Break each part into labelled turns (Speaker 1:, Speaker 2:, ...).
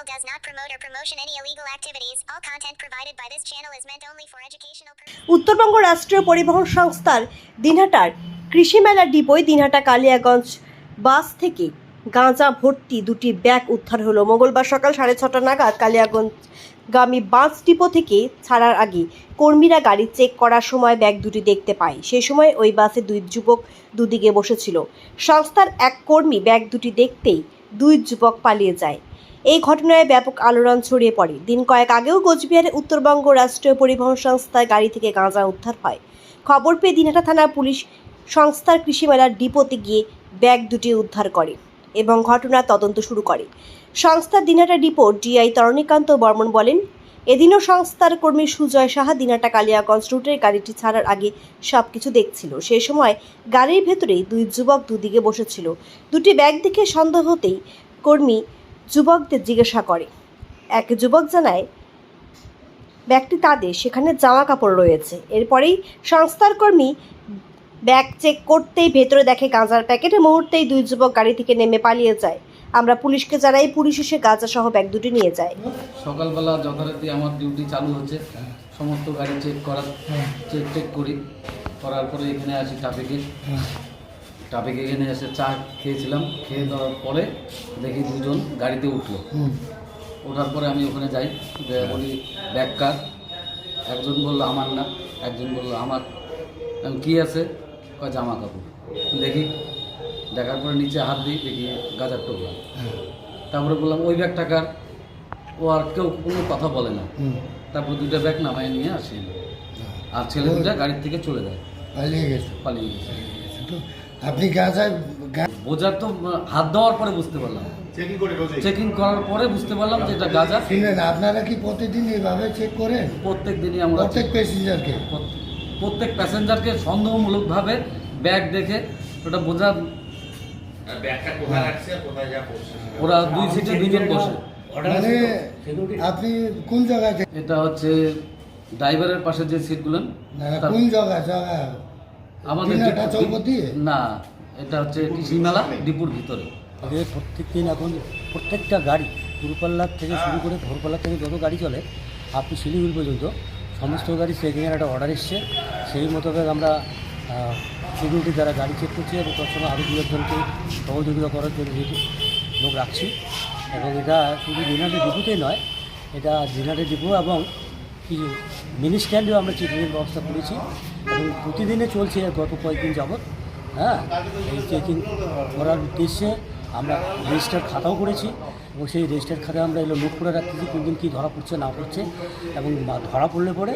Speaker 1: promotion any illegal activities. All content provided by this channel is meant only for educational purposes.
Speaker 2: Uttarbanga রাষ্ট্রীয় পরিবহন সংস্থার দিনহাটার কৃষি মেলা ডিপোয় দিনহাটা কালিয়াগঞ্জ বাস থেকে গাঁজা ভর্তি দুটি ব্যাগ উদ্ধার হলো মঙ্গলবার সকাল সাড়ে ছটা নাগাদ কালিয়াগঞ্জ গামী বাস ডিপো থেকে ছাড়ার আগে কর্মীরা গাড়ি চেক করার সময় ব্যাগ দুটি দেখতে পায় সেই সময় ওই বাসে দুই যুবক দুদিকে বসেছিল সংস্থার এক কর্মী ব্যাগ দুটি দেখতেই দুই যুবক পালিয়ে যায় এই ঘটনায় ব্যাপক আলোড়ন ছড়িয়ে পড়ে। দিন কয়েক আগেও কোচবিহারে উত্তরবঙ্গ রাষ্ট্রীয় পরিবহন সংস্থায় গাড়ি থেকে গাঁজা উদ্ধার হয়। খবর পেয়ে দিনহাটা থানার পুলিশ সংস্থার কৃষি মেলার ডিপোতে গিয়ে ব্যাগ দুটি উদ্ধার করে এবং ঘটনার তদন্ত শুরু করে। সংস্থার দিনহাটা ডিপো ডিআই তরণীকান্ত বর্মন বলেন, এদিনও সংস্থার কর্মী সুজয় সাহা দিনাটা কালিয়াগঞ্জ রুটের গাড়িটি ছাড়ার আগে সব কিছু দেখছিল। সেই সময় গাড়ির ভেতরেই দুই যুবক দুদিকে বসেছিল। দুটি ব্যাগ দেখে সন্দেহ হতেই কর্মী যুবকদের জিজ্ঞাসা করে। এক যুবক জানায় ব্যাগটি তাদের সেখানে জামা কাপড় রয়েছে। এরপরেই সংস্থার কর্মী ব্যাগ চেক করতেই ভেতরে দেখে গাঁজার প্যাকেটে। মুহূর্তেই দুই যুবক গাড়ি থেকে নেমে পালিয়ে যায়। আমরা পুলিশকে জানাই পুলিশ এসে গাঁজা সহ ব্যাগ দুটি নিয়ে যায়।
Speaker 3: সকালবেলা যথারীতি আমার ডিউটি চালু হচ্ছে। সমস্ত গাড়ি চেক করা চেক টেক করি। করার পরে এখানে আসি ট্রাফিকে ট্রাফিকে এখানে এসে চা খেয়েছিলাম খেয়ে দেওয়ার পরে দেখি দুজন গাড়িতে উঠল। ওঠার পরে আমি ওখানে যাই যে বলি ব্যাগ কার? একজন বলল আমার না। একজন বলল আমার। আমি কী আছে? কয় জামা কাপড়। দেখি দেখার পরে নিচে হাত দিই দেখি গাজার টোকলা তারপরে বললাম ওই ব্যাগ টাকার ও আর কেউ কোনো কথা বলে না। তারপর দুইটা ব্যাগ নামায় নিয়ে আসি। আর ছেলে দুটা গাড়ির থেকে চলে যায়।
Speaker 4: পালিয়ে গেছে।
Speaker 3: পালিয়ে গেছে।
Speaker 4: আপনি গাঁজায় গা-
Speaker 3: বোঝার তো হাত দেওয়ার পরে বুঝতে পারলাম। চেকিং করার পরে বুঝতে পারলাম যে এটা গাঁজা।
Speaker 4: শুনেন আপনারা কি প্রতিদিন এইভাবে চেক করেন?
Speaker 3: প্রত্যেক দিনই আমরা
Speaker 4: প্রত্যেক প্যাসেঞ্জারকে
Speaker 3: প্রত্যেক- প্রত্যেক প্যাসেঞ্জারকে সন্দেহমূলকভাবে ব্যাগ দেখে ওটা বোঝার ওরা দুই সিটে দুজন বসে।
Speaker 4: মানে আপনি কোন জায়গায়
Speaker 3: এটা হচ্ছে ড্রাইভারের পাশে যে সিটগুলো
Speaker 4: কোন জায়গায় জায়গা?
Speaker 3: আমাদের না এটা হচ্ছে কৃষি মেলা ডিপুর ভিতরে।
Speaker 5: প্রত্যেক দিন এখন প্রত্যেকটা গাড়ি দূরপাল্লার থেকে শুরু করে ভোরপাল্লার থেকে যত গাড়ি চলে আপনি শিলিগুড়ি পর্যন্ত সমস্ত গাড়ি চেকিংয়ের একটা অর্ডার এসছে। সেই মোতাবেক আমরা সিকিউরিটি দ্বারা গাড়ি চেক করছি এবং তার সঙ্গে আরও দু একজনকে সহযোগিতা করার জন্য যেহেতু লোক রাখছি। এবং এটা শুধু দিনাটে ডিপুতেই নয় এটা দিনাটে ডিপু এবং মিনি স্ট্যান্ডেও আমরা চেকিংয়ের ব্যবস্থা করেছি এবং প্রতিদিনে চলছে গত কয়েকদিন যাবৎ হ্যাঁ? এই চেকিং করার উদ্দেশ্যে আমরা রেজিস্টার খাতাও করেছি এবং সেই রেজিস্টার খাতায় আমরা এগুলো নোট করে রাখতেছি কোন দিন কী ধরা পড়ছে, না পড়ছে এবং ধরা পড়লে পরে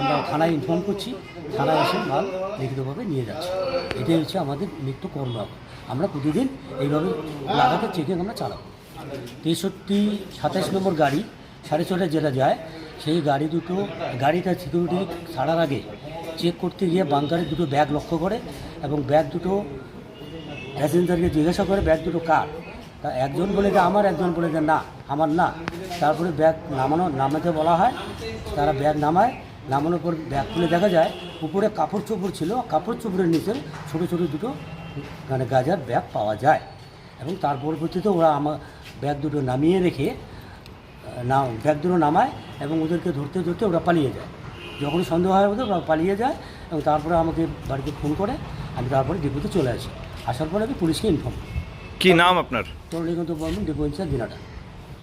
Speaker 5: আমরা থানায় ইনফর্ম করছি, থানায় এসে মাল লিখিতভাবে নিয়ে যাচ্ছে। এটাই হচ্ছে আমাদের নিত্য কর্ম আমরা প্রতিদিন এইভাবে লাগাতে চেকিং আমরা চালাবো। তেষট্টি সাতাশ নম্বর গাড়ি সাড়ে ছটায় যেটা যায় সেই গাড়ি দুটো, গাড়িটা সিকিউরিটি ছাড়ার আগে চেক করতে গিয়ে বাঙ্কারে দুটো ব্যাগ লক্ষ্য করে এবং ব্যাগ দুটো প্যাসেঞ্জারকে জিজ্ঞাসা করে ব্যাগ দুটো কার? তা একজন বলে যে, আমার, একজন বলে যে, না, আমার না। তারপরে ব্যাগ নামানো, নামাতে বলা হয়, তারা ব্যাগ নামায়, নামানোর পর ব্যাগ খুলে দেখা যায়, উপরে কাপড় চোপড় ছিল, কাপড় চোপড়ের নিচে ছোটো ছোটো দুটো মানে গাজার ব্যাগ পাওয়া যায়। এবং তার পরবর্তীতে ওরা আমার ব্যাগ দুটো নামিয়ে রেখে না ব্যাগ দুটো নামায় এবং ওদেরকে ধরতে ধরতে ওরা পালিয়ে যায়। যখন সন্দেহ হয় ওদের ওরা পালিয়ে যায় এবং তারপরে আমাকে বাড়িতে ফোন করে আমি তারপরে ডিপুতে চলে আসি। আসার পরে আমি পুলিশকে ইনফর্ম
Speaker 6: কী নাম আপনার?
Speaker 5: Tarunikanta Barman depot in charge Dinhata.